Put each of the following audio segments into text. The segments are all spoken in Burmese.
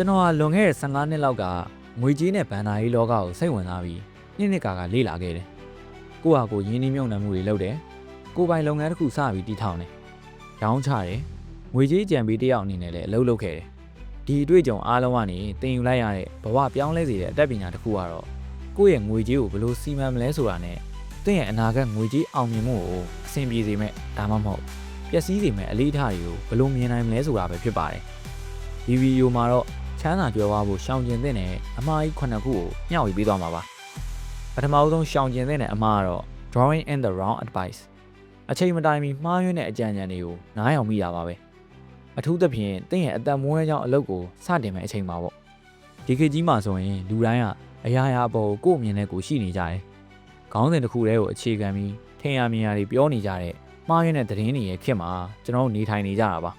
ကျွန်တော်ဟာလွန်ခဲ့တဲ့15နှစ်လောက်ကငွေကြေးနဲ့ဗန်နာရေးလောကကိုစိတ်ဝင်စားပြီးနှစ်နှစ်ကာကလေ့လာခဲ့တယ်။ကိုယ့်ဟာကိုယ်ရင်းနှီးမြှုပ်နှံမှုတွေလုပ်တယ်။ကိုယ်ပိုင်လုပ်ငန်းတစ်ခုစပြီးတည်ထောင်တယ်။ရောင်းချတယ်။ငွေကြေးကြံပေးတစ်ယောက်အနေနဲ့လည်းအလုပ်လုပ်ခဲ့တယ်။ဒီအတွေ့အကြုံအားလုံးကနေသင်ယူလိုက်ရတဲ့ဘဝပြောင်းလဲစေတဲ့အတတ်ပညာတစ်ခုကတော့ကိုယ့်ရဲ့ငွေကြေးကိုဘယ်လိုစီမံမလဲဆိုတာနဲ့သင်ရဲ့အနာဂတ်ငွေကြေးအောင်မြင်မှုကိုအဆင်ပြေစေမဲ့ဒါမှမဟုတ်ပျက်စီးစေမဲ့အလေးထားတွေကိုဘယ်လိုမြင်နိုင်မလဲဆိုတာပဲဖြစ်ပါတယ်။ဒီဗီဒီယိုမှာတော့ ချမ်းသာကြွယ်ဝဖို့ရှောင်ကျင်တဲ့အမှားကြီးခုနှစ်ခုကိုမျှဝေပေးသွားမှာပါပထမအဆုံးရှောင်ကျင်တဲ့အမှားကတော့ drawing in the wrong advice အချိန်မတိုင်မီမှားယွင်းတဲ့အကြံဉာဏ်တွေကိုနားယောင်မိတာပါပဲအထူးသဖြင့်တင့်ရဲ့အသက်မွေးကြောင်းအလုပ်ကိုစတင်မဲ့အချိန်ပါပေါ့ဒီခေတ်ကြီးမှာဆိုရင်လူတိုင်းကအရာရာအပေါ်ကိုယ့်အမြင်နဲ့ကိုယ်ရှိနေကြတယ်ခေါင်းစဉ်တစ်ခုတည်းကိုအခြေခံပြီးထင်ရမြင်ရတွေပြောနေကြတဲ့မှားယွင်းတဲ့သတင်းတွေရဲ့ခေတ်မှာကျွန်တော်တို့နေထိုင်နေကြတာပါ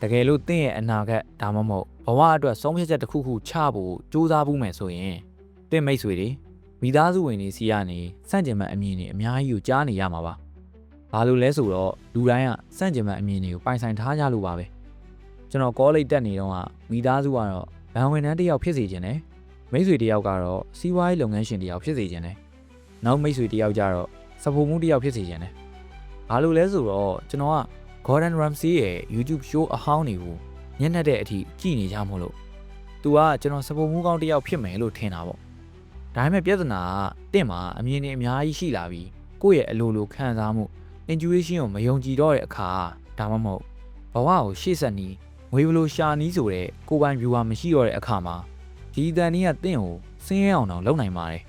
တကယ်လို့တင့်ရဲ့အနာဂတ်ဒါမှမဟုတ်ဘဝအတွက်ဆုံးဖြတ်ချက်တစ်ခုခုချဖို့စူးစမ်းဖို့မယ်ဆိုရင်တင့်မိတ်ဆွေတွေမိသားစုဝင်တွေစီကနေစန့်ကျင်ဘက်အမြင်တွေအများကြီးကိုကြားနေရမှာပါ။ဘာလို့လဲဆိုတော့လူတိုင်းကစန့်ကျင်ဘက်အမြင်တွေကိုပိုင်ဆိုင်ထားကြလို့ပါပဲ။ကျွန်တော်ကောလိပ်တက်နေတော့ကမိသားစုကတော့ဘန်ဝင်တန်းတစ်ယောက်ဖြစ်စေခြင်းနဲ့မိတ်ဆွေတစ်ယောက်ကတော့စီးပွားရေးလုပ်ငန်းရှင်တစ်ယောက်ဖြစ်စေခြင်းနဲ့နောက်မိတ်ဆွေတစ်ယောက်ကျတော့စပိုမှုတစ်ယောက်ဖြစ်စေခြင်းနဲ့ဘာလို့လဲဆိုတော့ကျွန်တော်က Gordon Ramsay ရဲ့ YouTube show အဟောင်းတွေကိုညံ့တဲ့အထိကြည့်နေကြမို့လို့သူကကျွန်တော်စပုံမှုကောင်းတစ်ယောက်ဖြစ်မယ်လို့ထင်တာပေါ့ဒါပေမဲ့ပြဿနာကတင့်မှာအမြင်တွေအများကြီးရှိလာပြီးကိုယ့်ရဲ့အလိုလိုခံစားမှု intuition ကိုမယုံကြည်တော့တဲ့အခါဒါမှမဟုတ်ဘဝကိုရှေ့ဆက်နီးငွေဘလိုရှာနီးဆိုတဲ့ကိုယ်ပိုင် view မရှိတော့တဲ့အခါမှာဒီအတန်ကြီးကတင့်ကိုစင်းရဲအောင်တော့လုပ်နိုင်ပါတယ်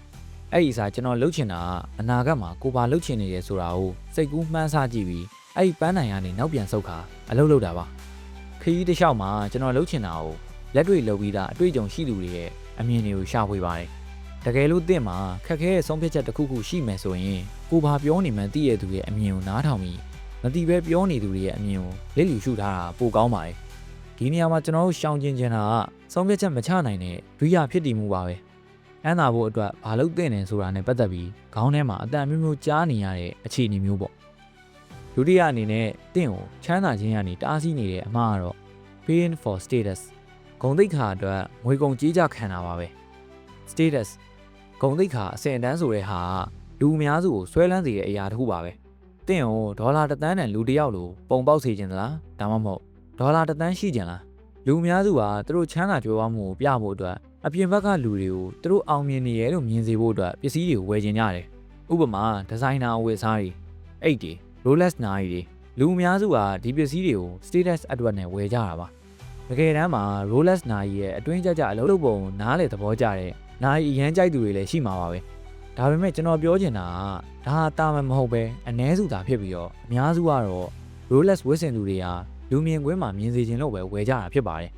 အဲ့ဒီအစားကျွန်တော်လှုပ်ချင်တာကအနာဂတ်မှာကိုပါလှုပ်ချင်နေတယ်ဆိုတာကိုစိတ်ကူးမှန်းဆကြည့်ပြီး အဲ့ဒီပန်းနိုင်ကနေနောက်ပြန်ဆုတ်ခါအလုပ်လုပ်တာပါခရီးတစ်လျှောက်မှာကျွန်တော်လှုပ်ချင်တာကိုလက်တွေ့လုပ်ပြီးသားအတွေ့အကြုံရှိသူတွေရဲ့အမြင်တွေကိုရှာဖွေပါတယ်တကယ်လို့တင့်မှာခက်ခဲတဲ့ဆုံးဖြတ်ချက်တစ်ခုခုရှိမယ်ဆိုရင်ကိုဘာပြောနေမှန်းသိရသူရဲ့အမြင်ကိုနားထောင်ပြီးမသိပဲပြောနေသူတွေရဲ့အမြင်ကိုလစ်လျူရှုထားတာပိုကောင်းပါတယ်ဒီနေရာမှာကျွန်တော်တို့ရှောင်ကျင်ချင်တာကဆုံးဖြတ်ချက်မချနိုင်တဲ့ဒွိရဖြစ်တည်မှုပါပဲအမ်းသာဖို့အတွက်ဘာလုပ်သင့်တယ်ဆိုတာနဲ့ပတ်သက်ပြီးခေါင်းထဲမှာအတန်မျိုးမျိုးကြားနေရတဲ့အခြေအနေမျိုးပေါ့ ဒုတိယအနေနဲ့တင့်ကိုချမ်းသာခြင်းကနေတားဆီးနေတဲ့အမှားကတော့ paying for status ဂုံတိတ်ခါအတွက်ငွေကုန်ကြေးကြခံတာပါပဲ status ဂုံတိတ်ခါအစင်အတန်းဆိုတဲ့ဟာကလူအများစုကိုဆွဲလန်းစေတဲ့အရာတစ်ခုပါပဲတင့်ကိုဒေါ်လာတစ်သန်းနဲ့လူတစ်ယောက်လိုပုံပေါက်စေခြင်းသလားဒါမှမဟုတ်ဒေါ်လာတစ်သန်းရှိခြင်းလားလူအများစုကသူတို့ချမ်းသာကြွယ်ဝမှုကိုပြဖို့အတွက်အပြင်ဘက်ကလူတွေကိုသူတို့အောင်မြင်နေရလို့မြင်စေဖို့အတွက်ပစ္စည်းတွေကိုဝယ်ခြင်းကြတယ်ဥပမာဒီဇိုင်နာအဝတ်အစားတွေအိတ်တွေ Rolex နာရီတွေလူအများစုကဒီပစ္စည်းတွေကို status အတွက်နဲ့ဝယ်ကြတာပါတကယ်တမ်းမှာ Rolex နာရီရဲ့အတွင်းကြကြအလုပ်လုပ်ပုံနားလေသဘောကျတဲ့နာရီအရန်ကြိုက်သူတွေလည်းရှိမှာပါပဲဒါပေမဲ့ကျွန်တော်ပြောချင်တာကဒါဟာတာမန်မဟုတ်ပဲအ ਨੇ စုသာဖြစ်ပြီးတော့အများစုကတော့ Rolex ဝတ်ဆင်သူတွေဟာလူမြင်ကွင်းမှာမြင်စေခြင်းလို့ပဲဝယ်ကြတာဖြစ်ပါတယ်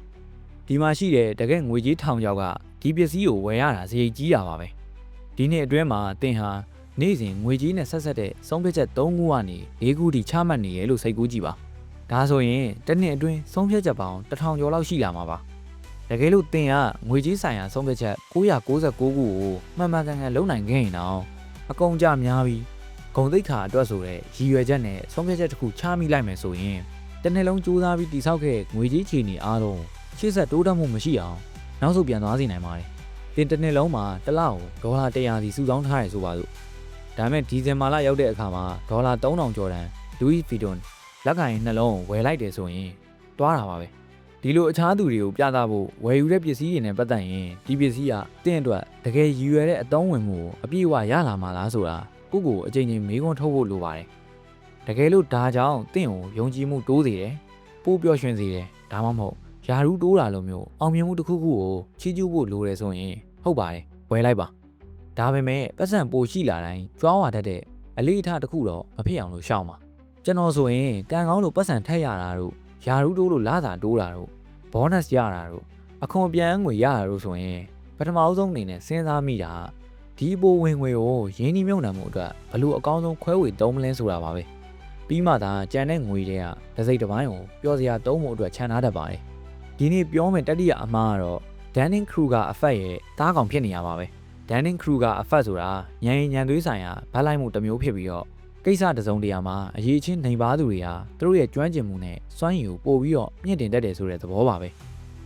ဒီမှာရှိတဲ့တကယ်ငွေကြီးထောင်ချောက်ကဒီပစ္စည်းကိုဝယ်ရတာစရိတ်ကြီးတာပါပဲဒီနှစ်အတွင်းမှာတင်ဟာ နေ့စဉ်ငွေကြီးနဲ့ဆက်ဆက်တဲ့ဆုံးဖြတ်ချက်၃ခုကနေ၄ခုထိချမှတ်နေရလို့စိတ်ကူးကြည့်ပါဒါဆိုရင်တစ်နှစ်အတွင်းဆုံးဖြတ်ချက်ပေါင်းတစ်ထောင်ကျော်လောက်ရှိလာမှာပါတကယ်လို့တင်ကငွေကြီးဆိုင်ရာဆုံးဖြတ်ချက်999ခုကိုမှန်မှန်ကန်ကန်လုပ်နိုင်ခဲ့ရင်တော့အကုန်ကြများပြီးဂုံသိက္ခာအတွက်ဆိုတဲ့ရည်ရွယ်ချက်နဲ့ဆုံးဖြတ်ချက်တစ်ခုချမိလိုက်မယ်ဆိုရင်တစ်နှစ်လုံးကြိုးစားပြီးတိဆောက်ခဲ့ငွေကြီးချီနေအားလုံးရှေ့ဆက်တိုးတက်မှုမရှိအောင်နောက်ဆုတ်ပြန်သွားစေနိုင်ပါတယ်တင်တစ်နှစ်လုံးမှာတစ်လကိုဒေါ်လာ100စီစုဆောင်းထားရဆိုပါစို့ ဒါပေမဲ့ဒီဇင်ဘာလရောက်တဲ့အခါမှာဒေါ်လာ3000ကျော်တန်လူးဗီဒွန်လက်ကင်နှလုံးကိုဝယ်လိုက်တယ်ဆိုရင်တွားတာပါပဲဒီလိုအခြားသူတွေကိုပြသဖို့ဝယ်ယူတဲ့ပစ္စည်းတွေနဲ့ပတ်သက်ရင်ဒီပစ္စည်းကတင့်အတွက်တကယ်ရည်ရွယ်တဲ့အသုံးဝင်မှုကိုအပြည့်အဝရလာမှာလားဆိုတာကိုယ့်ကိုယ်အချိန်ချင်းမေးခွန်းထုတ်ဖို့လိုပါတယ်တကယ်လို့ဒါကြောင့်တင့်ကိုယုံကြည်မှုတိုးစေတယ်ပိုးပျော်ရွှင်စေတယ်ဒါမှမဟုတ်ယာရူးတိုးတာလိုမျိုးအောင်မြင်မှုတစ်ခုခုကိုချီးကျူးဖို့လိုတယ်ဆိုရင်ဟုတ်ပါတယ်ဝယ်လိုက်ပါ ဒါပေမဲ့ပတ်စံပိုရှိလာတိုင်းကြွားဝါတတ်တဲ့အလေးအထားတစ်ခုတော့မဖြစ်အောင်လို့ရှောင်ပါကျွန်တော်ဆိုရင်ကံကောင်းလို့ပတ်စံထက်ရတာတို့ယာရူးတိုးလို့လာတာတိုးတာတို့ဘောနပ်ရတာတို့အခွန်ပြန်ငွေရတာတို့ဆိုရင်ပထမအဆုံးအနေနဲ့စဉ်းစားမိတာဒီပိုဝင်ငွေကိုရင်းနှီးမြှုပ်နှံမှုအတွက်ဘလို့အကောင်းဆုံးခွဲဝေသုံးမလဲဆိုတာပါပဲပြီးမှသာကြံတဲ့ငွေတွေကတစ်စိတ်တစ်ပိုင်းကိုပျော်စရာသုံးဖို့အတွက်ခြံထားတတ်ပါတယ်ဒီနေ့ပြောမယ်တတိယအမှားကတော့ Danning Kruger effect ရဲ့တားကောင်ဖြစ်နေရပါပဲ Danning Kruger effect ဆိုတာညံရင်ညံသွေးဆိုင်ရာဗတ်လိုက်မှုတစ်မျိုးဖြစ်ပြီးတော့ကိစ္စတစ်စုံတရာမှာအရေးချင်းနှိမ်ပါသူတွေဟာသူတို့ရဲ့ကျွမ်းကျင်မှုနဲ့စွမ်းရည်ကိုပို့ပြီးတော့မြင့်တင်တတ်တယ်ဆိုတဲ့သဘောပါပဲ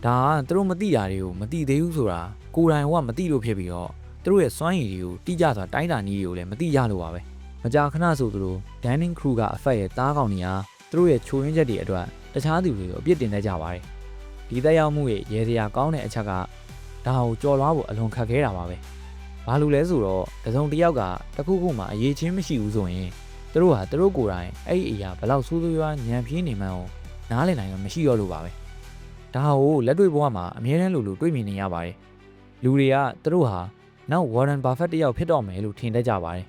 ဒါကသူတို့မသိတာတွေကိုမသိသေးဘူးဆိုတာကိုယ်တိုင်ကမသိလို့ဖြစ်ပြီးတော့သူတို့ရဲ့စွမ်းရည်တွေကိုတိကျစွာတိုင်းတာနည်းတွေကိုလည်းမသိကြလို့ပါပဲမကြာခဏဆိုသူတို့ Danning Crew ကအဖက်ရဲ့တားကောင်တွေဟာသူတို့ရဲ့ချိုးရင်းချက်တွေအတွက်တခြားသူတွေကိုအပြစ်တင်တတ်ကြပါတယ်ဒီသက်ရောက်မှုရဲ့ရေစရာကောင်းတဲ့အချက်ကဒါကိုကြော်လွားဖို့အလွန်ခက်ခဲတာပါပဲ ဘာလို့လဲဆိုတော့တစုံတစ်ယောက်ကတစ်ခုခုမှအရေးချင်းမရှိဘူးဆိုရင်သူတို့ဟာသူတို့ကိုယ်တိုင်အဲ့ဒီအရာဘယ်လောက်ဆိုးဆိုးရွားညံပြင်းနေမှန်းကိုနားလည်နိုင်မှာမရှိတော့လို့ပါပဲဒါကိုလက်တွေ့ဘဝမှာအမြဲတမ်းလို့လို့တွေ့မြင်နေရပါတယ်လူတွေကသူတို့ဟာနောက် Warren Buffett တယောက်ဖြစ်တော့မယ်လို့ထင်တတ်ကြပါတယ်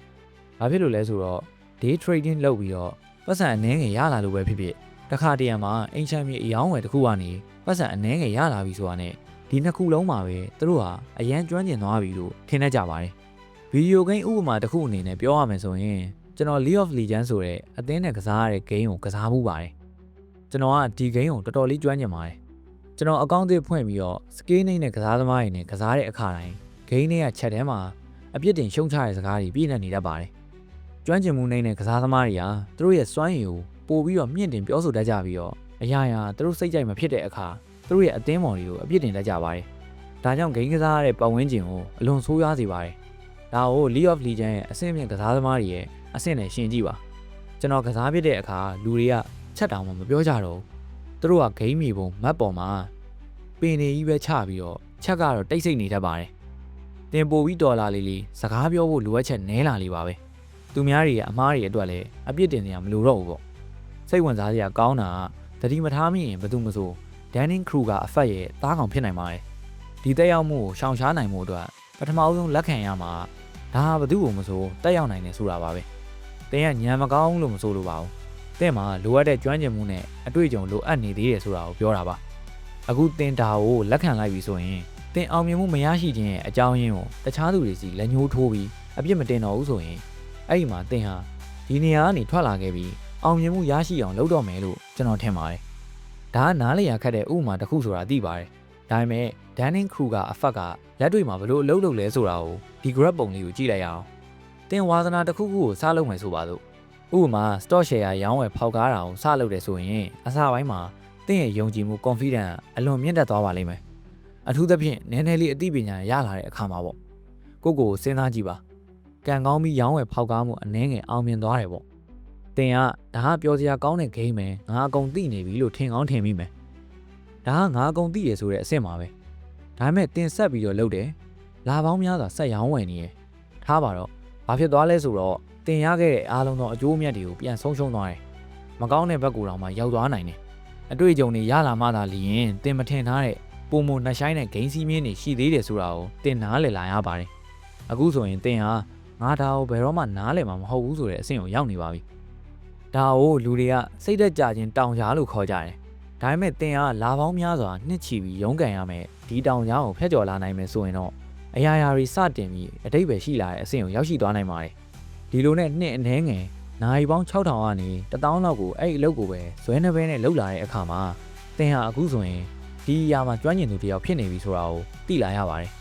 ဘာဖြစ်လို့လဲဆိုတော့ day trading လုပ်ပြီးတော့ပတ်စံအနှဲငယ်ရလာလို့ပဲဖြစ်ဖြစ်တခါတရံမှာအင်ချမ်းမြေအယောင်းဝယ်တစ်ခုကနေပတ်စံအနှဲငယ်ရလာပြီဆိုတာနဲ့ ဒီနှစ်ခုလုံးမှာပဲသူတို့ဟာအရန်ကျွမ်းကျင်သွားပြီလို့ထင်တတ်ကြပါတယ်ဗီဒီယိုဂိမ်းဥပမာတစ်ခုအနေနဲ့ပြောရမယ်ဆိုရင်ကျွန်တော် League of Legends ဆိုတဲ့အသင်းနဲ့ကစားရတဲ့ game ကိုကစားမှုပါတယ်ကျွန်တော်ကဒီ game ကိုတော်တော်လေးကျွမ်းကျင်ပါတယ်ကျွန်တော်အကောင့်သစ်ဖွင့်ပြီးတော့ scale နဲ့ကစားသမားတွေနဲ့ကစားတဲ့အခါတိုင်း game တွေကချက်ထဲမှာအပြစ်တင်ရှုံချတဲ့စကားတွေပြည့်နေနေတတ်ပါတယ်ကျွမ်းကျင်မှုနဲ့ကစားသမားတွေကသူတို့ရဲ့စွမ်းရည်ကိုပို့ပြီးတော့မြင့်တင်ပြောဆိုတတ်ကြပြီးတော့အရာရာသူတို့စိတ်ကြိုက်မဖြစ်တဲ့အခါ သူတို့ရဲ့အသင်းမော်တွေကိုအပြစ်တင်တတ်ကြပါတယ်။ဒါကြောင့်ဂိမ်းကစားရတဲ့ပတ်ဝန်းကျင်ကိုအလွန်ဆိုးရွားစေပါတယ်။ဒါကို League of Legends ရဲ့အဆင့်မြင့်ကစားသမားတွေရဲ့အဆင့်နဲ့ရှင်ကြည့်ပါ။ကျွန်တော်ကစားဖြစ်တဲ့အခါလူတွေကချက်တောင်မှမပြောကြတော့ဘူး။သူတို့ကဂိမ်းမီပုံမတ်ပေါ်မှာပင်နေကြီးပဲချပြီးတော့ချက်ကတော့တိတ်ဆိတ်နေတတ်ပါတယ်။တင်ပို့ပြီးဒေါ်လာလေးလေးစကားပြောဖို့လိုအပ်ချက်နည်းလာလေးပါပဲ။သူများတွေရဲ့အမားတွေအတွက်လည်းအပြစ်တင်နေရမလိုတော့ဘူးပေါ့။စိတ်ဝင်စားစရာကောင်းတာကတတိမထားမိရင်ဘယ်သူမှမဆို Danning Crew ကအဖက်ရဲ့သားကောင်ဖြစ်နိုင်ပါတယ်။ဒီတက်ရောက်မှုကိုရှောင်ရှားနိုင်မှုအတွက်ပထမအဆုံးလက်ခံရမှာဒါဟာဘယ်သူ့ကိုမဆိုတက်ရောက်နိုင်တယ်ဆိုတာပါပဲ။တင်းကညံမကောင်းလို့မဆိုလိုပါဘူး။တင်းမှာလိုအပ်တဲ့ကျွမ်းကျင်မှုနဲ့အတွေ့အကြုံလိုအပ်နေသေးတယ်ဆိုတာကိုပြောတာပါ။အခုတင်းဒါကိုလက်ခံလိုက်ပြီဆိုရင်တင်းအောင်မြင်မှုမရရှိခြင်းရဲ့အကြောင်းရင်းကိုတခြားသူတွေစီလက်ညှိုးထိုးပြီးအပြစ်မတင်တော့ဘူးဆိုရင်အဲ့ဒီမှာတင်းဟာဒီနေရာကနေထွက်လာခဲ့ပြီးအောင်မြင်မှုရရှိအောင်လုပ်တော့မယ်လို့ကျွန်တော်ထင်ပါတယ်။ ဒါကနားလည်ရခက်တဲ့ဥပမာတစ်ခုဆိုတာသိပါတယ်။ဒါပေမဲ့ Danning Crew ကအဖက်ကလက်တွေ့မှာဘလို့အလုပ်လုပ်လဲဆိုတာကိုဒီ grab ပုံလေးကိုကြည့်လိုက်ရအောင်။တင်ဝါသနာတစ်ခုခုကိုစလုပ်မယ်ဆိုပါစို့။ဥပမာ stock share ရောင်းဝယ်ဖောက်ကားတာကိုစလုပ်တယ်ဆိုရင်အစပိုင်းမှာတင်းရဲ့ယုံကြည်မှု confidence အလွန်မြင့်တက်သွားပါလိမ့်မယ်။အထူးသဖြင့်နည်းနည်းလေးအသိပညာရလာတဲ့အခါမှာပေါ့။ကိုကိုကိုစဉ်းစားကြည့်ပါ။ကံကောင်းပြီးရောင်းဝယ်ဖောက်ကားမှုအနှဲငယ်အောင်မြင်သွားတယ်ပေါ့။ တင်ကဒါကပြောစရာကောင်းတဲ့ game ပဲငါအကုန်သိနေပြီလို့ထင်ကောင်းထင်မိမယ်။ဒါကငါအကုန်သိရဆိုတဲ့အဆင့်ပါပဲ။ဒါပေမဲ့တင်ဆက်ပြီးတော့လုပ်တယ်။လာပေါင်းများစွာဆက်ရောင်းဝယ်နေရ။ထားပါတော့ဘာဖြစ်သွားလဲဆိုတော့တင်ရခဲ့တဲ့အားလုံးသောအကျိုးအမြတ်တွေကိုပြန်ဆုံးရှုံးသွားတယ်။မကောင်းတဲ့ဘက်ကူတောင်မှရောက်သွားနိုင်တယ်။အတွေ့အကြုံတွေရလာမှသာလျင်တင်မထင်ထားတဲ့ပုံမနှဆိုင်တဲ့ဂိမ်းစီးမြင်းတွေရှိသေးတယ်ဆိုတာကိုတင်နားလည်လာရပါတယ်။အခုဆိုရင်တင်ဟာငါဒါကိုဘယ်တော့မှနားလည်မှာမဟုတ်ဘူးဆိုတဲ့အဆင့်ကိုရောက်နေပါပြီ။ ဒါကိုလူတွေကစိတ်သက်ကြခြင်းတောင်ကြားလို့ခေါ်ကြတယ်။ဒါပေမဲ့တင်ကလာပေါင်းများစွာနှစ်ချီပြီးရုန်းကန်ရမယ်ဒီတောင်ကြားကိုဖျက်ကျော်လာနိုင်မယ်ဆိုရင်တော့အရာရာတွေစတင်ပြီးအတိတ်ပဲရှိလာတဲ့အဆင့်ကိုရောက်ရှိသွားနိုင်ပါတယ်။ဒီလိုနဲ့နှစ်အနည်းငယ်နိုင်ပေါင်း6000ကနေ1000လောက်ကိုအဲ့ဒီအလုပ်ကိုပဲဇွဲနှပဲနဲ့လောက်လာတဲ့အခါမှာတင်ဟာအခုဆိုရင်ဒီအရာမှာကျွမ်းကျင်သူတယောက်ဖြစ်နေပြီဆိုတာကိုသိလာရပါတယ်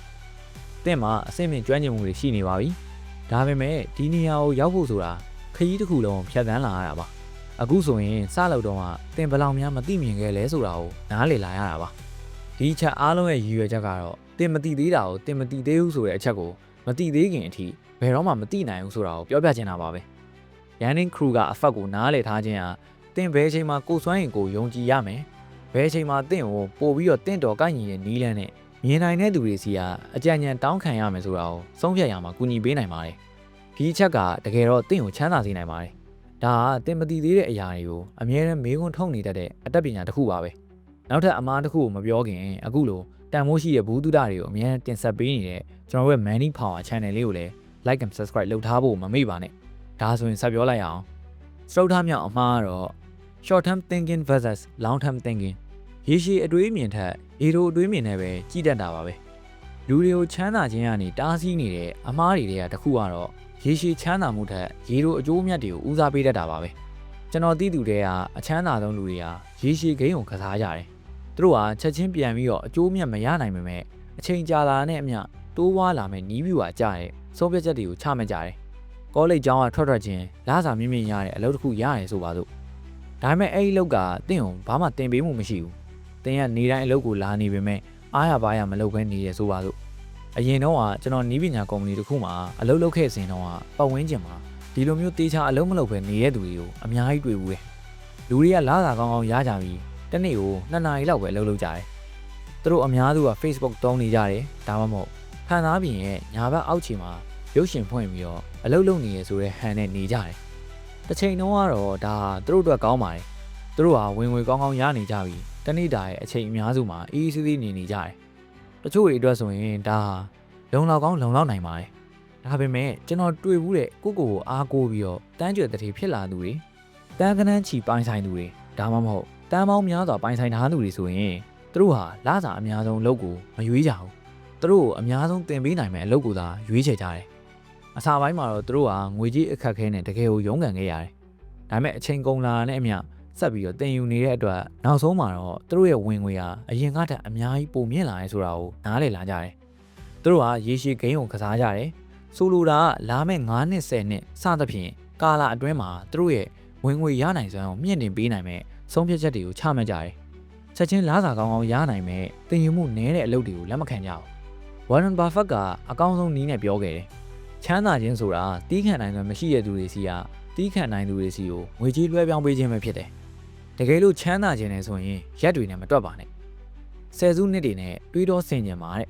။တင်မှာအဆင့်မြင့်ကျွမ်းကျင်မှုတွေရှိနေပါပြီ။ဒါပေမဲ့ဒီနေရာကိုရောက်ဖို့ဆိုတာ ခရီးတစ်ခုလုံးဖြတ်သန်းလာရတာပါ။အခုဆိုရင်စလောက်တော့ကတင်ဘယ်လောက်များမသိမြင်ခဲ့လဲဆိုတာကိုနားလည်လာရတာပါ။ဒီချက်အားလုံးရဲ့ရည်ရွယ်ချက်ကတော့တင်မသိသေးတာကိုတင်မသိသေးဘူးဆိုတဲ့အချက်ကိုမသိသေးခင်အထိဘယ်တော့မှမသိနိုင်ဘူးဆိုတာကိုပြောပြချင်တာပါပဲ။ Yanning Crew ကအဖက်ကိုနားလည်ထားခြင်းဟာတင်ဘဲချိန်မှာကိုစွမ်းရင်ကိုယုံကြည်ရမယ်။ဘဲချိန်မှာတင့်ကိုပို့ပြီးတော့တင့်တော်ကိုက်ညီတဲ့နီးလန်းနဲ့မြင်နိုင်တဲ့သူတွေစီကအကြံဉာဏ်တောင်းခံရမယ်ဆိုတာကိုဆုံးဖြတ်ရမှာကူညီပေးနိုင်ပါတယ်။ ဒီအချက်ကတကယ်တော့တင့်ကိုချမ်းသာစေနိုင်ပါတယ်။ဒါကတင်မသိသေးတဲ့အရာတွေကိုအမြဲတမ်းမေးခွန်းထုတ်နေတတ်တဲ့အတတ်ပညာတစ်ခုပါပဲ။နောက်ထပ်အမားတစ်ခုကိုမပြောခင်အခုလိုတန်မိုးရှိတဲ့ဘူးတုဒတွေကိုအမြဲတမ်းတင်ဆက်ပေးနေတဲ့ကျွန်တော်တို့ရဲ့ Money Power Channel လေးကိုလည်း like and subscribe လုပ်ထားဖို့မမေ့ပါနဲ့။ဒါဆိုရင်ဆက်ပြောလိုက်အောင်။စတုထားမြောက်အမှားကတော့ short term thinking versus long term thinking ရေရှည်အတွေးမြင်ထက်အေရိုအတွေးမြင်နဲ့ပဲကြည့်တတ်တာပါပဲလူတွေကိုချမ်းသာခြင်းကနေတားဆီးနေတဲ့အမှားတွေတွေကတစ်ခုကတော့ ရေရှည်ချမ်းသာမှုထက်ရေရိုအကျိုးအမြတ်တွေကိုဦးစားပေးတတ်တာပါပဲကျွန်တော်သိသူတွေကအချမ်းသာဆုံးလူတွေဟာရေရှည်ဂိမ်းကိုကစားကြတယ်သူတို့ဟာချက်ချင်းပြန်ပြီးတော့အကျိုးအမြတ်မရနိုင်ပေမဲ့အချိန်ကြာလာတဲ့အမျှတိုးဝါလာမဲ့နီးဗျူဟာကြတဲ့ဆုံးဖြတ်ချက်တွေကိုချမှတ်ကြတယ်ကောလိပ်ကျောင်းကထွက်ထွက်ချင်းလာစာမြင့်မြင့်ရတဲ့အလုပ်တစ်ခုရတယ်ဆိုပါစို့ဒါပေမဲ့အဲ့ဒီလောက်ကတင့်ကိုဘာမှတင်ပေးမှုမရှိဘူးတင်းကနေတိုင်းအလုပ်ကိုလာနေပေမဲ့အားရပါရမလုပ်ဘဲနေရဆိုပါလို့ အရင်တော့ကကျွန်တော်နီးပညာကုမ္ပဏီတစ်ခုမှာအလုပ်လုပ်ခဲ့စဉ်တော့ကပတ်ဝန်းကျင်မှာဒီလိုမျိုးတေးချအလုပ်မလုပ်ဘဲနေတဲ့သူတွေကိုအများကြီးတွေ့ဘူးတယ်လူတွေကလာတာကောင်းကောင်းရကြပြီးတစ်နေ့ကို2နာရီလောက်ပဲအလုပ်လုပ်ကြတယ်သူတို့အများစုက Facebook တုံးနေကြတယ်ဒါမှမဟုတ်ဖန်သားပြင်ရဲ့ညာဘက်အောက်ခြေမှာရုပ်ရှင်ဖွင့်ပြီးတော့အလုပ်လုပ်နေရဆိုတဲ့ဟန်နဲ့နေကြတယ်တစ်ချိန်တုန်းကတော့ဒါသူတို့အတွက်ကောင်းပါတယ်သူတို့ဟာဝင်ငွေကောင်းကောင်းရနေကြပြီတနေ့တာရဲ့အချိန်အများစုမှာအေးအေးဆေးဆေးနေနေကြတယ် တချို့တွေအတွက်ဆိုရင်ဒါဟာလုံလောက်ကောင်းလုံလောက်နိုင်ပါတယ်ဒါပေမဲ့ကျွန်တော်တွေ့ဘူးတဲ့ကိုကိုကိုအားကိုးပြီးတော့တန်းကြွယ်တတိဖြစ်လာသူတွေတန်းကနန်းချီပိုင်ဆိုင်သူတွေဒါမှမဟုတ်တန်းပေါင်းများစွာပိုင်ဆိုင်ထားသူတွေဆိုရင်သူတို့ဟာလစာအများဆုံးအလုပ်ကိုမရွေးကြဘူးသူတို့ကိုအများဆုံးတင်ပေးနိုင်မဲ့အလုပ်ကိုသာရွေးချယ်ကြတယ်အစာပိုင်းမှာတော့သူတို့ဟာငွေကြီးအခက်ခဲနဲ့တကယ်ကိုရုန်းကန်ခဲ့ရတယ်ဒါပေမဲ့အချိန်ကုန်လာတဲ့အမျှ ဆက်ပြီးတော့တင်ယူနေတဲ့အတွက်နောက်ဆုံးမှာတော့သူတို့ရဲ့ဝင်ငွေဟာအရင်ကတည်းကအများကြီးပိုမြင့်လာရဲဆိုတာကိုနားလည်လာကြတယ်သူတို့ဟာရေရှည်ဂိမ်းကိုကစားကြတယ်ဆိုလိုတာကလာမဲ့9နှစ်10နှစ်စသဖြင့်ကာလာအတွင်းမှာသူတို့ရဲ့ဝင်ငွေရနိုင်စွမ်းကိုမြင့်တင်ပေးနိုင်မဲ့ဆုံးဖြတ်ချက်တွေကိုချမှတ်ကြတယ်ချက်ချင်းလားစာကောင်းကောင်းရနိုင်မဲ့တင်ယူမှုနည်းတဲ့အလုပ်တွေကိုလက်မခံကြဘူးဝါရန်ဘာဖက်ကအကောင်းဆုံးနည်းနဲ့ပြောခဲ့တယ်ချမ်းသာခြင်းဆိုတာတီးခံနိုင်စွမ်းမရှိတဲ့သူတွေစီကတီးခံနိုင်သူတွေစီကိုငွေကြီးလွှဲပြောင်းပေးခြင်းပဲဖြစ်တယ် တကယ်လို့ချမ်းသာခြင်းနဲ့ဆိုရင်ရက်တွေနဲ့မတွက်ပါနဲ့ဆယ်စုနှစ်တွေနဲ့တွေးတောဆင်ခြင်ပါတဲ့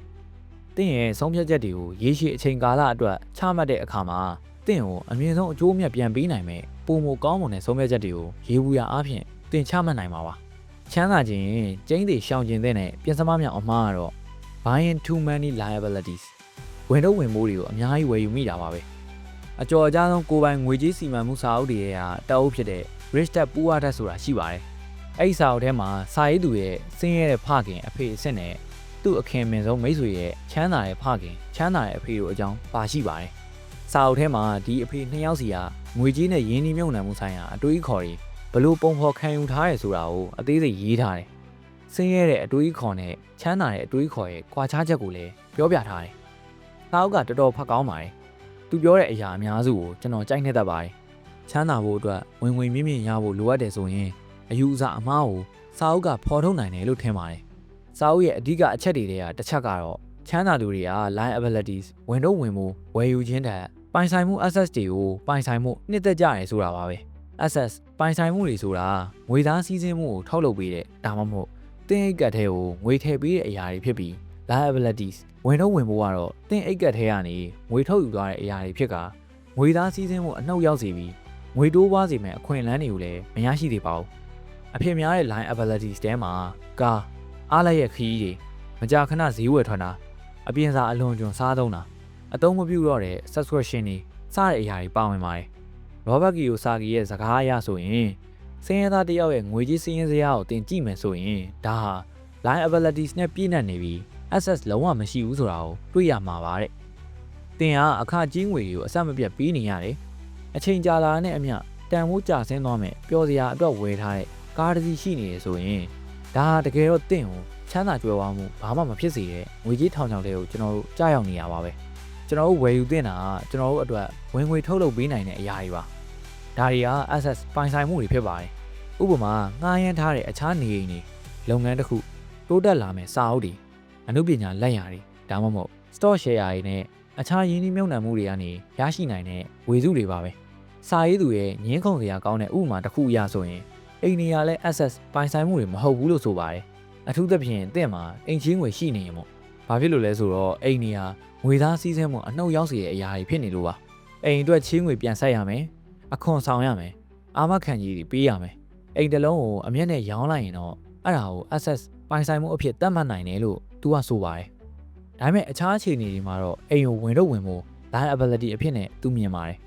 တင့်ရဲ့ဆုံးဖြတ်ချက်တွေကိုရေရှည်အချိန်ကာလအတွက်ချမှတ်တဲ့အခါမှာတင့်ကိုအမြင့်ဆုံးအကျိုးအမြတ်ပြန်ပေးနိုင်မဲ့ပုံမကောင်းမွန်တဲ့ဆုံးဖြတ်ချက်တွေကိုရေဘူးရအားဖြင့်တင်ချမှတ်နိုင်မှာပါချမ်းသာခြင်းကျင်းသေးရှောင်ကျင်တဲ့နဲ့ပြင်စမမြောင်အမှားကတော့ buying too many liabilities ဝင်တော့ဝင်မိုးတွေကိုအများကြီးဝယ်ယူမိတာပါပဲအကျော်အကြဆုံးကိုပိုင်ငွေကြေးစီမံမှုစာအုပ်တွေရဲ့တအုပ်ဖြစ်တဲ့ rich dad poor dad ဆိုတာရှိပါတယ်အဲ့ဒီစာအုပ်ထဲမှာစာရေးသူရဲ့စင်းရဲတဲ့ဖခင်အဖေအစ်နဲ့သူ့အခင်မင်ဆုံးမိတ်ဆွေရဲ့ချမ်းသာတဲ့ဖခင်ချမ်းသာတဲ့အဖေတို့အကြောင်းပါရှိပါတယ်စာအုပ်ထဲမှာဒီအဖေနှစ်ယောက်စီကငွေကြေးနဲ့ရင်းနှီးမြှုပ်နှံမှုဆိုင်ရာအတွေးခေါ်တွေဘလို့ပုံဖော်ခံယူထားရဲဆိုတာကိုအသေးစိတ်ရေးထားတယ်။ဆင်းရဲတဲ့အတွေးခေါ်နဲ့ချမ်းသာတဲ့အတွေးခေါ်ရဲ့ကွာခြားချက်ကိုလည်းပြောပြထားတယ်။စာအုပ်ကတော်တော်ဖတ်ကောင်းပါတယ်။သူပြောတဲ့အရာအများစုကိုကျွန်တော်ကြိုက်နေတတ်ပါတယ်။ ချမ်းသာဖို့အတွက်ဝင်ဝင်မြင့်မြင့်ရဖို့လိုအပ်တယ်ဆိုရင်အယူအဆအမှားကိုစာအုပ်ကဖော်ထုတ်နိုင်တယ်လို့ထင်ပါတယ်။စာအုပ်ရဲ့အဓိကအချက်တွေထဲကတစ်ချက်ကတော့ချမ်းသာသူတွေက liabilities ဝင်တော့ဝင်မှုဝယ်ယူခြင်းတဲ့ပိုင်ဆိုင်မှု assets တွေကိုပိုင်ဆိုင်မှုနှစ်သက်ကြရဲဆိုတာပါပဲ။ assets ပိုင်ဆိုင်မှုတွေဆိုတာငွေသားစည်းစိမ်မှုကိုထောက်လုပ်ပေးတဲ့ဒါမှမဟုတ်တင်းအိတ်ကတ်ထဲကိုငွေထည့်ပေးတဲ့အရာတွေဖြစ်ပြီး liabilities ဝင်တော့ဝင်ဖို့ကတော့တင်းအိတ်ကတ်ထဲကနေငွေထုတ်ယူသွားတဲ့အရာတွေဖြစ်ကငွေသားစည်းစိမ်မှုအနှုတ်ရောက်စေပြီး ငွေတိုးပွားစေမဲ့အခွင့်အလမ်းတွေကိုလည်းမရရှိသေးပါဘူးအဖြစ်များတဲ့ line abilities တဲမှာကားအားလိုက်ရဲ့ခီးတွေမကြာခဏဈေးဝယ်ထွက်တာအပြင်စာအလွန်ကျွံစားသုံးတာအသုံးမပြုတော့တဲ့ subscription တွေစတဲ့အရာတွေပါဝင်ပါတယ်ရောဘတ်ကီယိုစာကီရဲ့စကားအရဆိုရင်စင်းရဲသားတယောက်ရဲ့ငွေကြီးစင်းရဲစရာကိုတင်ကြည့်မယ်ဆိုရင်ဒါဟာ line abilities နဲ့ပြည့်နှက်နေပြီး access လုံးဝမရှိဘူးဆိုတာကိုတွေ့ရမှာပါတဲ့တင်ဟာအခကြီးငွေတွေကိုအဆက်မပြတ်ပေးနေရတယ် အချိန်ကြာလာတဲ့အမျှတန်ဖိုးကျဆင်းသွားမယ်ပျော်စရာအတွက်ဝယ်ထားတဲ့ကားတစ်စီးရှိနေရဆိုရင်ဒါဟာတကယ်တော့တင့်ကိုချမ်းသာကြွယ်ဝမှုဘာမှမဖြစ်စေတဲ့ငွေကြီးထောင်ချောင်တွေကိုကျွန်တော်တို့ကြားရောက်နေရပါပဲကျွန်တော်တို့ဝယ်ယူတင်တာကကျွန်တော်တို့အတွက်ဝင်ငွေထုတ်လုပ်ပေးနိုင်တဲ့အရာတွေပါဒါတွေက access ပိုင်ဆိုင်မှုတွေဖြစ်ပါတယ်ဥပမာငှားရမ်းထားတဲ့အခြားနေအိမ်တွေလုပ်ငန်းတစ်ခုတိုးတက်လာမယ်စာအုပ်တွေအမှုပညာလက်ရာတွေဒါမှမဟုတ် stock share တွေနဲ့အခြားရင်းနှီးမြှုပ်နှံမှုတွေကနေရရှိနိုင်တဲ့ဝေစုတွေပါပဲ စာရေးသူရဲ့ငင်းခုန်စရာကောင်းတဲ့ဥပမာတစ်ခုအရဆိုရင်အိမ်နေရလဲ access ပိုင်ဆိုင်မှုတွေမဟုတ်ဘူးလို့ဆိုပါတယ်အထူးသဖြင့်တင့်မှာအိမ်ချင်းငွေရှိနေရင်မို့ဘာဖြစ်လို့လဲဆိုတော့အိမ်နေရငွေသားစည်းစိမ်မှုအနှုတ်ရောက်စေတဲ့အရာတွေဖြစ်နေလို့ပါအိမ်အတွက်ချင်းငွေပြန်ဆက်ရမယ်အခွန်ဆောင်ရမယ်အာမခံကြီးတွေပေးရမယ်အိမ်တလုံးကိုအမျက်နဲ့ရောင်းလိုက်ရင်တော့အဲ့ဒါကို access ပိုင်ဆိုင်မှုအဖြစ်သတ်မှတ်နိုင်တယ်လို့သူကဆိုပါတယ်ဒါပေမဲ့အခြားအခြေအနေတွေမှာတော့အိမ်ကိုဝင်တော့ဝင်ဖို့ liability အဖြစ်နဲ့သူမြင်ပါတယ်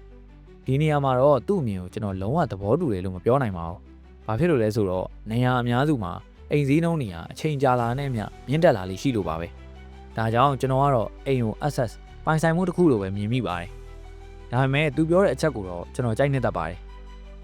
ဒီနေရာမှာတော့သူ့အမြင်ကိုကျွန်တော်လုံးဝသဘောတူတယ်လို့မပြောနိုင်ပါဘူးဘာဖြစ်လို့လဲဆိုတော့နေရာအများစုမှာအိမ်စည်းနှုန်းနေရာအချိန်ကြာလာနဲ့မြမြင့်တက်လာလိရှိလို့ပါပဲဒါကြောင့်ကျွန်တော်ကတော့အိမ်ကို access ပိုင်ဆိုင်မှုတစ်ခုလိုပဲမြင်မိပါတယ်ဒါပေမဲ့သူပြောတဲ့အချက်ကိုတော့ကျွန်တော်ကြိုက်နေတတ်ပါတယ်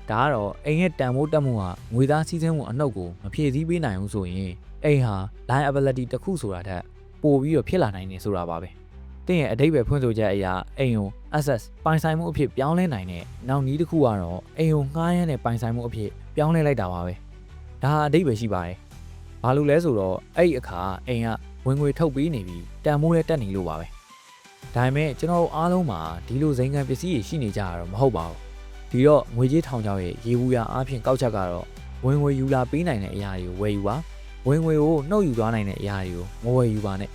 ဒါကတော့အိမ်ရဲ့တန်ဖိုးတက်မှုဟာငွေသားစည်းစိမ်မှုအနှုတ်ကိုမဖြည့်ဆည်းပေးနိုင်ဘူးဆိုရင်အိမ်ဟာ liability တစ်ခုဆိုတာထက်ပိုပြီးတော့ဖြစ်လာနိုင်နေဆိုတာပါပဲ။တင်းရဲ့အတိတ်ပဲဖွင့်ဆိုချက်အရာအိမ်ကို access ပိုင်ဆိုင်မှုအဖြစ်ပြောင်းလဲနိုင်တဲ့နောက်နည်းတစ်ခုကတော့အိမ်ကိုငှားရမ်းတဲ့ပိုင်ဆိုင်မှုအဖြစ်ပြောင်းလဲလိုက်တာပါပဲ။ဒါဟာအတိတ်ပဲရှိပါတယ်။ဘာလို့လဲဆိုတော့အဲ့ဒီအခါအိမ်ကဝင်ငွေထုတ်ပေးနေပြီးတန်မိုးလည်းတက်နေလို့ပါပဲဒါပေမဲ့ကျွန်တော်တို့အားလုံးမှာဒီလိုဇိမ်ခံပစ္စည်းတွေရှိနေကြတာတော့မဟုတ်ပါဘူးဒီတော့ငွေကြေးထောင်ချောက်ရဲ့ရေဘူးရအားဖြင့်ကောက်ချက်ကတော့ဝင်ငွေယူလာပေးနိုင်တဲ့အရာတွေကိုဝယ်ယူပါဝင်ငွေကိုနှုတ်ယူသွားနိုင်တဲ့အရာတွေကိုမဝယ်ယူပါနဲ့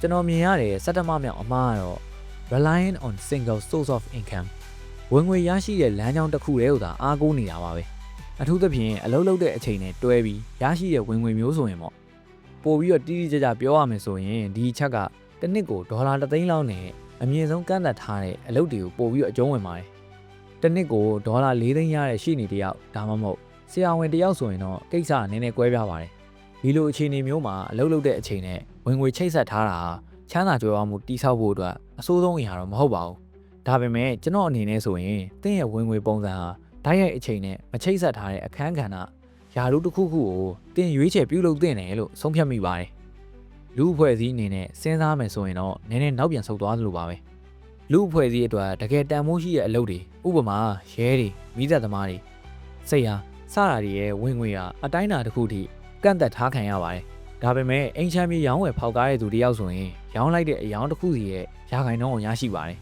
ကျွန်တော်မြင်ရတဲ့စက်တမမြောက်အမှားကတော့ reliant on single source of income ဝင်ငွေရရှိတဲ့လမ်းကြောင်းတစ်ခုတည်းကိုသာအားကိုးနေတာပါပဲအထူးသဖြင့်အလုပ်လုပ်တဲ့အချိန်နဲ့တွဲပြီးရရှိတဲ့ဝင်ငွေမျိုးဆိုရင်ပေါ့ပို့ပြီးတော့တိတိကျကျပြောရမယ်ဆိုရင်ဒီအချက်ကတစ်နှစ်ကိုဒေါ်လာ3သိန်းလောက်နဲ့အမြင့်ဆုံးကန့်သက်ထားတဲ့အလုပ်တွေကိုပို့ပြီးတော့အကျုံးဝင်ပါတယ်တစ်နှစ်ကိုဒေါ်လာ4သိန်းရတဲ့ရှိနေတယောက်ဒါမှမဟုတ်ဆရာဝန်တယောက်ဆိုရင်တော့ကိစ္စနည်းနည်းကွဲပြားပါတယ်ဒီလိုအခြေအနေမျိုးမှာအလုပ်လုပ်တဲ့အချိန်နဲ့ဝင်ငွေချိတ်ဆက်ထားတာဟာ ချမ်းသာကြွယ်ဝမှုတိဆောက်ဖို့အတွက်အဆိုးဆုံးအရာတော့မဟုတ်ပါဘူးဒါပေမဲ့ကျွန်တော်အနေနဲ့ဆိုရင်တင့်ရဲ့ဝင်ငွေပုံစံဟာဓာတ်ရိုက်အချိန်နဲ့မချိတ်ဆက်ထားတဲ့အခန်းကဏ္ဍယာလူတစ်ခုခုကိုတင်ရွေးချယ်ပြုလုပ်သင့်တယ်လို့ဆုံးဖြတ်မိပါတယ်လူအဖွဲ့အစည်းအနေနဲ့စဉ်းစားမယ်ဆိုရင်တော့နည်းနည်းနောက်ပြန်ဆုတ်သွားသလိုပါပဲလူအဖွဲ့အစည်းအတွက်တကယ်တန်ဖိုးရှိတဲ့အလုပ်တွေဥပမာရဲတွေမိသက်သမားတွေစိတ်ဟာစတာတွေရဲ့ဝင်ငွေဟာအတိုင်းအတာတစ်ခုထိကန့်သက်ထားခံရပါတယ် ဒါပေမဲ့အိမ်ချမ်းမြေရောင်းဝယ်ဖောက်ကားတဲ့သူတယောက်ဆိုရင်ရောင်းလိုက်တဲ့အယောင်တစ်ခုစီရဲ့ရာခိုင်နှုန်းကိုရရှိပါတယ်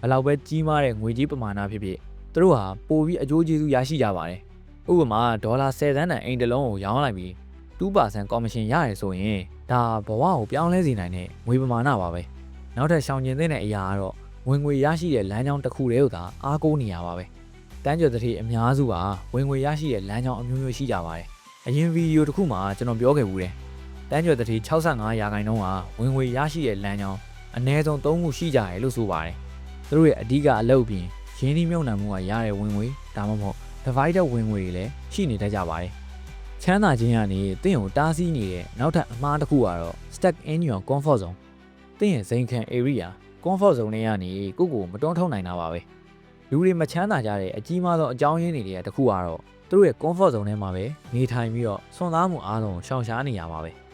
ဘယ်လောက်ပဲကြီးမားတဲ့ငွေကြီးပမာဏဖြစ်ဖြစ်သူတို့ဟာပိုပြီးအကျိုးကျေးဇူးရရှိကြပါတယ်။ဥပမာဒေါ်လာ10သန်းတန်အိမ်တစ်လုံးကိုရောင်းလိုက်ပြီး2%ကော်မရှင်ရတယ်ဆိုရင်ဒါဘဝကိုပြောင်းလဲစေနိုင်တဲ့ငွေပမာဏပါပဲ။နောက်ထပ်ရှောင်ကျဉ်တဲ့အရာကတော့ဝင်ငွေရရှိတဲ့လမ်းကြောင်းတစ်ခုတည်းကိုသာအားကိုးနေရပါပဲ။တန်းကျော်တတိအများစုဟာဝင်ငွေရရှိတဲ့လမ်းကြောင်းအမျိုးမျိုးရှိကြပါတယ်။အရင်ဗီဒီယိုတစ်ခုမှာကျွန်တော်ပြောခဲ့ဘူးတယ်။ တန်းကျော်တတိ65ရာခိုင်နှုန်းဟာဝင်ငွေရရှိတဲ့လမ်းကြောင်းအနည်းဆုံး3ခုရှိကြတယ်လို့ဆိုပါတယ်။သူတို့ရဲ့အဓိကအလုပ်ပြင်ရင်းနှီးမြှုပ်နှံမှုကရတဲ့ဝင်ငွေဒါမှမဟုတ် divided ဝင်ငွေတွေလည်းရှိနေတတ်ကြပါတယ်။ချမ်းသာခြင်းကနေတင့်ကိုတားဆီးနေတဲ့နောက်ထပ်အမှားတစ်ခုကတော့ stuck in your comfort zone တင့်ရဲ့ဇိမ်ခံ area comfort zone တွေကနေကိုယ့်ကိုမတွန်းထုတ်နိုင်တာပါပဲ။လူတွေမချမ်းသာကြတဲ့အကြီးမားဆုံးအကြောင်းရင်းတွေတဲ့တစ်ခုကတော့သူတို့ရဲ့ comfort zone ထဲမှာပဲနေထိုင်ပြီးတော့စွန့်စားမှုအားလုံးရှောင်ရှားနေရပါပဲ။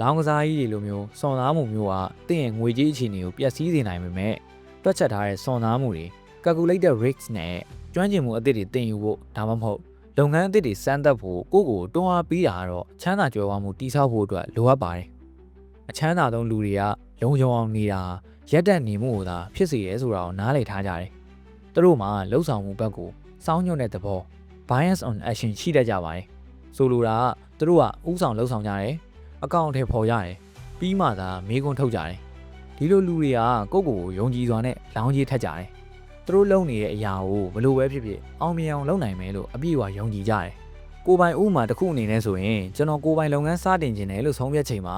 လောင်းကစားကြီးတွေလိုမျိုးစွန့်စားမှုမျိုးကတင့်ရဲ့ငွေကြေးအခြေအနေကိုပျက်စီးစေနိုင်ပေမဲ့တွက်ချက်ထားတဲ့စွန့်စားမှုတွေ calculated risks နဲ့ကျွမ်းကျင်မှုအသစ်တွေသင်ယူဖို့ဒါမှမဟုတ်လုပ်ငန်းအသစ်တွေစမ်းသပ်ဖို့ကိုယ့်ကိုတွန်းအားပေးတာကတော့ချမ်းသာကြွယ်ဝမှုတည်ဆောက်ဖို့အတွက်လိုအပ်ပါတယ်။အချမ်းသာဆုံးလူတွေကလုံခြုံအောင်နေတာရက်တက်နေမှုကိုသာဖြစ်စေရဲဆိုတာကိုနားလည်ထားကြတယ်။သူတို့မှာလှုပ်ဆောင်မှုဘက်ကိုစောင်းညွန့်တဲ့သဘော bias on action ရှိတတ်ကြပါတယ်။ဆိုလိုတာကသူတို့ကဥဆောင်လှုပ်ဆောင်ကြတယ်။ အကောင့်ထဲပေါ်ရတယ်။ပြီးမှသာမေးခွန်းထုတ်ကြတယ်။ဒီလိုလူတွေကကိုယ့်ကိုယ်ကိုယုံကြည်စွာနဲ့လောင်းကြီးထက်ကြတယ်သူတို့လုပ်နေတဲ့အရာကိုဘလို့ပဲဖြစ်ဖြစ်အောင်မြင်အောင်လုပ်နိုင်မယ်လို့အပြည့်အဝယုံကြည်ကြတယ်။ကိုပိုင်ဥမာတစ်ခုအနေနဲ့ဆိုရင်ကျွန်တော်ကိုပိုင်လုပ်ငန်းစတင်ခြင်းတယ်လို့ဆုံးဖြတ်ချိန်မှာ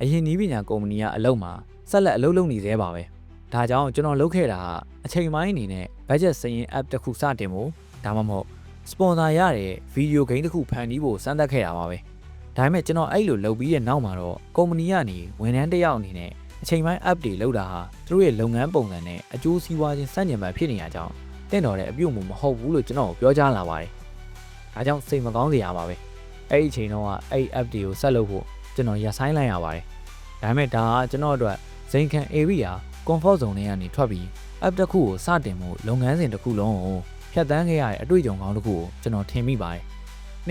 အရင်နီးပညာကုမ္ပဏီကအလုပ်မှာဆက်လက်အလုပ်လုပ်နေသေးပါပဲ။ဒါကြောင့်ကျွန်တော်လုပ်ခဲ့တာအချိန်ပိုင်းအနေနဲ့ budget စရင် app တစ်ခုစတင်ဖို့ဒါမှမဟုတ် sponsor ရတဲ့ဗီဒီယိုဂိမ်းတစ်ခုဖန်တီးဖို့စမ်းသပ်ခဲ့တာပါပဲ။ ဒါပေမဲ့ကျွန်တော်အဲ့လိုလုပ်ပြီးတဲ့နောက်မှာတော့ကုမ္ပဏီကနေဝန်ထမ်းတစ်ယောက်အနေနဲ့အချိန်ပိုင်း app တွေလောက်တာဟာသူတို့ရဲ့လုပ်ငန်းပုံစံနဲ့အကျိုးစီးပွားခြင်းစန့်ကျင်ဘက်ဖြစ်နေရကြောင်းတင့်တော်တဲ့အပြုတ်မှုမဟုတ်ဘူးလို့ကျွန်တော်ပြောကြားလာပါတယ်။ဒါကြောင့်စိတ်မကောင်းစရာပါပဲ။အဲ့ဒီအချိန်တော့အဲ့ဒီ app တွေကိုဆက်လုပ်ဖို့ကျွန်တော်ရပ်ဆိုင်းလိုက်ရပါတယ်။ဒါပေမဲ့ဒါကကျွန်တော်အတွက်ဇိမ်ခံ area comfort zone တွေကနေထွက်ပြီး app တစ်ခုကိုစတင်မှုလုပ်ငန်းစဉ်တစ်ခုလုံးကိုဖြတ်တန်းခဲ့ရတဲ့အတွေ့အကြုံကောင်းတစ်ခုကိုကျွန်တော်ထင်မိပါတယ်။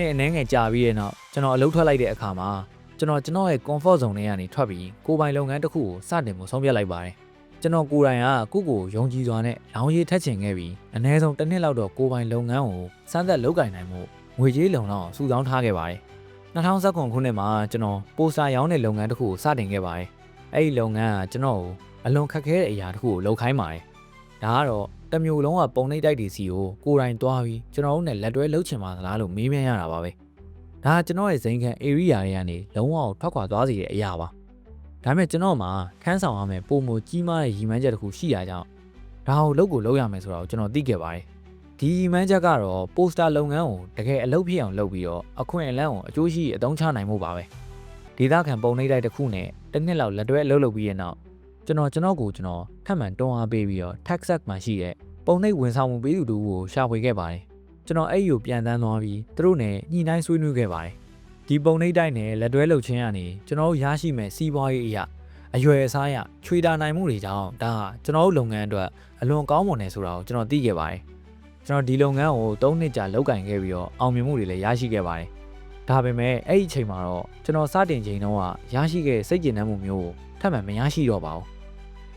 နေ့အနည်းငယ်ကြာပြီးတဲ့နောက်ကျွန်တော်အလုပ်ထွက်လိုက်တဲ့အခါမှာကျွန်တော်ကျွန်တော်ရဲ့ comfort zone ထဲကနေထွက်ပြီးကိုယ်ပိုင်လုပ်ငန်းတစ်ခုကိုစတင်မှုဆုံးဖြတ်လိုက်ပါတယ်ကျွန်တော်ကိုယ်တိုင်ကကိုယ့်ကိုယုံကြည်စွာနဲ့လောင်းရည်ထက်ချင်ခဲ့ပြီးအနည်းဆုံးတစ်နှစ်လောက်တော့ကိုယ်ပိုင်လုပ်ငန်းကိုစမ်းသပ်လုပ်ကင်နိုင်မှုငွေကြေးလုံလောက်စုဆောင်းထားခဲ့ပါတယ်2019ခုနှစ်မှာကျွန်တော်ပိုစတာရောင်းတဲ့လုပ်ငန်းတစ်ခုကိုစတင်ခဲ့ပါတယ်အဲ့ဒီလုပ်ငန်းကကျွန်တော်ကိုအလွန်ခက်ခဲတဲ့အရာတစ်ခုကိုလုပ်ခိုင်းပါတယ်ဒါကတော့ တမျိုးလုံးကပုံနှိပ်တိုက်တွေစီကိုကိုယ်တိုင်သွားပြီးကျွန်တော်တို့နဲ့လက်တွဲလုပ်ချင်ပါသလားလို့မေးမြန်းရတာပါပဲဒါကကျွန်တော်ရဲ့ဇိမ်ခံ area တွေကနေလုံးဝထွက်ခွာသွားစေတဲ့အရာပါဒါပေမဲ့ကျွန်တော်မှာခန်းဆောင်ရမယ်ပုံမကြီးမားတဲ့ရီမန်းချက်တစ်ခုရှိရကြောင်းဒါကိုလုပ်ကိုလုပ်ရမယ်ဆိုတာကိုကျွန်တော်သိခဲ့ပါတယ်ဒီရီမန်းချက်ကတော့ပိုစတာလုပ်ငန်းကိုတကယ်အလုပ်ဖြစ်အောင်လုပ်ပြီးတော့အခွင့်အလမ်းကိုအကျိုးရှိအသုံးချနိုင်မှုပါပဲဒေသခံပုံနှိပ်တိုက်တစ်ခုနဲ့တစ်နှစ်လောက်လက်တွဲအလုပ်လုပ်ပြီးရဲ့နောက် ကျွန်တော်ကျွန်တော်ကိုကျွန်တော်ထပ်မံတွန်းအားပေးပြီးတော့ Texas မှာရှိတဲ့ပုံနှိပ်ဝန်ဆောင်မှုပေးသူတို့ကိုရှာဖွေခဲ့ပါတယ်ကျွန်တော်အဲ့ဒီကိုပြန်တန်းသွားပြီးသူတို့နဲ့ညှိနှိုင်းဆွေးနွေးခဲ့ပါတယ်ဒီပုံနှိပ်တိုက်နဲ့လက်တွဲလှုပ်ခြင်းကနေကျွန်တော်တို့ရရှိမဲ့စီးပွားရေးအရာအရွယ်အစားရချွေတာနိုင်မှုတွေကြောင့်ဒါကကျွန်တော်တို့လုပ်ငန်းအတွက်အလွန်ကောင်းမွန်တယ်ဆိုတာကိုကျွန်တော်သိခဲ့ပါတယ်ကျွန်တော်ဒီလုပ်ငန်းကို၃နှစ်ကြာလုပ်ကင်ခဲ့ပြီးတော့အောင်မြင်မှုတွေလည်းရရှိခဲ့ပါတယ်ဒါပေမဲ့အဲ့ဒီအချိန်မှာတော့ကျွန်တော်စတင်ချိန်တော့ကရရှိခဲ့တဲ့စိတ်ကျဉ်နှံမှုမျိုးကိုထပ်မံမရရှိတော့ပါဘူး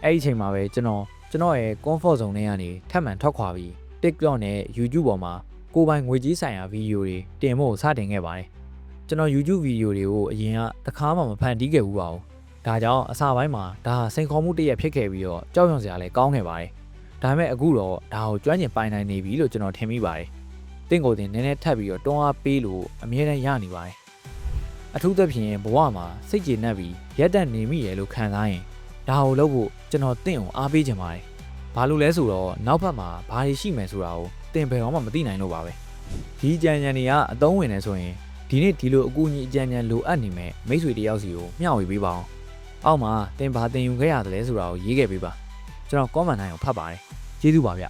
အဲ့ဒီအချိန်မှာပဲကျွန်တော်ကျွန်တော်ရဲ့ comfort zone ထဲကနေထပ်မံထွက်ခွာပြီး TikTok နဲ့ YouTube ပေါ်မှာကိုယ်ပိုင်ငွေကြီးဆိုင်ရာဗီဒီယိုတွေတင်ဖို့စတင်ခဲ့ပါတယ်ကျွန်တော် YouTube ဗီဒီယိုတွေကိုအရင်ကတစ်ခါမှမဖန်တီးခဲ့ဘူးပါဘူးဒါကြောင့်အစပိုင်းမှာဒါဟာစိန်ခေါ်မှုတစ်ရက်ဖြစ်ခဲ့ပြီးတော့ကြောက်ရွံ့စရာလည်းကောင်းခဲ့ပါတယ်ဒါပေမဲ့အခုတော့ဒါကိုကျွမ်းကျင်ပိုင်နိုင်နေပြီလို့ကျွန်တော်ထင်မိပါတယ်တင့်ကိုယ်တင်နည်းနည်းထပ်ပြီးတော့တွန်းအားပေးလို့အမြဲတမ်းရနေပါတယ်အထူးသဖြင့်ဘဝမှာစိတ်ကျေနပ်ပြီးရက်တက်နေမိရလို့ခံစားရင် ဒါကိုလုပ်ဖို့ကျွန်တော်တင့်အောင်အားပေးချင်ပါတယ်ဘာလို့လဲဆိုတော့နောက်ဘက်မှာဘာတွေရှိမယ်ဆိုတာကိုတင်ဘယ်တော့မှမသိနိုင်လို့ပါပဲဒီကြံကြံတွေကအသုံးဝင်နေဆိုရင်ဒီနေ့ဒီလိုအကူအညီအကြံဉာဏ်လိုအပ်နေမဲ့မိတ်ဆွေတယောက်စီကိုမျှဝေပေးပါအောင်အောက်မှာတင်ဘာတင်ယူခဲ့ရတယ်လဲဆိုတာကိုရေးခဲ့ပေးပါကျွန်တော် comment တိုင်းကိုဖတ်ပါတယ်ကျေးဇူးပါဗျ